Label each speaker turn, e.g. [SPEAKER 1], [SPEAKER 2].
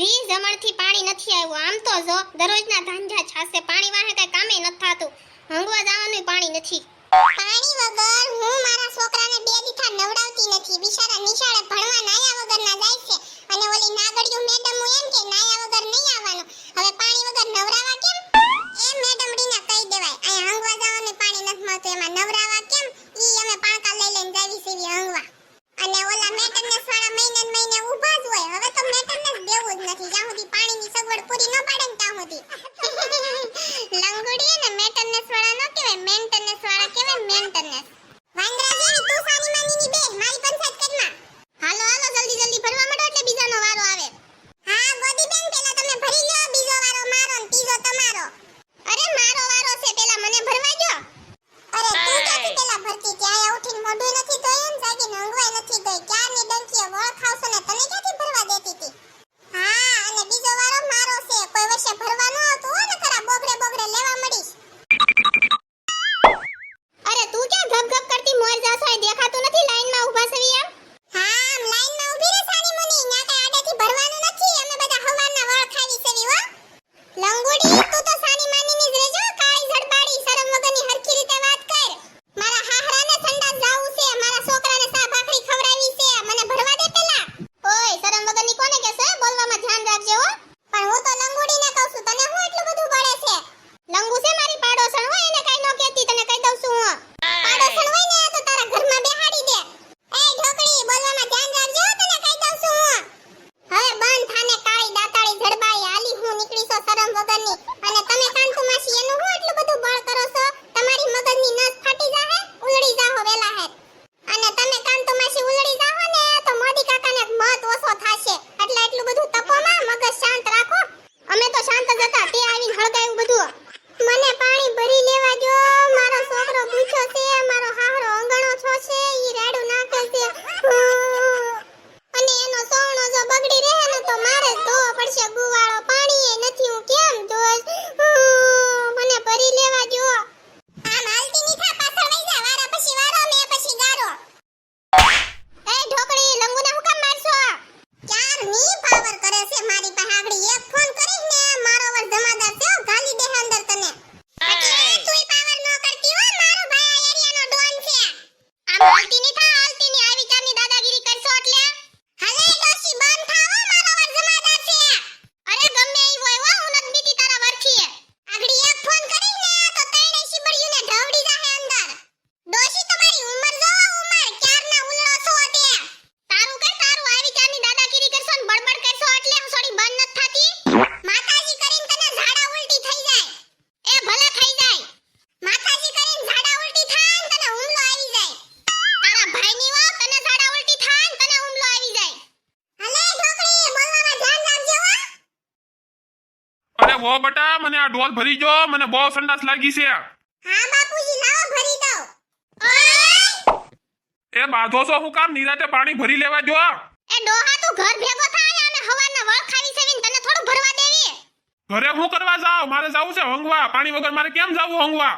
[SPEAKER 1] વી જમણથી પાણી નથી આવ્યું. આમ તો જો દરરોજના ધાંધા છાસે પાણી વાહે કઈ કામે નથી થાતું. હંગવા જવાનું પાણી નથી. પાણી વગર હું મારા છોકરાને બે દીઠા નવડાવતી નથી. બિચારા નિશાળે ભણવા નાયા વગર ના જાય છે. અને ઓલી નાગડિયું મેડમ એમ કે નાયા વગર નહીં આવવાનું. હવે પાણી કેવાય? મેન્ટેનન્સ વાળા કેવાય? મેન્ટેનન્સ ランゴリートだ。મત ઓછો થાશે? એટલે એટલું બધું તપોમાં મગજ શાંત રાખો. અમે તો શાંત જ હતા, તે આવીને હળગાયું બધું. મને પાણી ભરી લેવા જો મારો છોકરો ભૂખ્યો છે, મારો હાહરો અંગણો છો છે, ઈ રાડું નાખે છે. અને એનો સોણો જો બગડી રહે ને તો મારે ધોવો પડશે અરે
[SPEAKER 2] વો બટા મને આ ઢોલ ભરી જો મને બહુ સંડાસ લાગી છે.
[SPEAKER 1] હા બાપુજી લાવો ભરી દો
[SPEAKER 2] એ બાધો છો હું કામ નિરાતે પાણી ભરી લેવા જો.
[SPEAKER 1] એ ડોહા તું ઘર ભેગો થાય અને હવાના વળ ખાવી સેવીન તને થોડું ભરવા દેવી
[SPEAKER 2] ઘરે હું કરવા જાવ મારે જાવું છે હંગવા? પાણી વગર મારે કેમ જાવું હંગવા?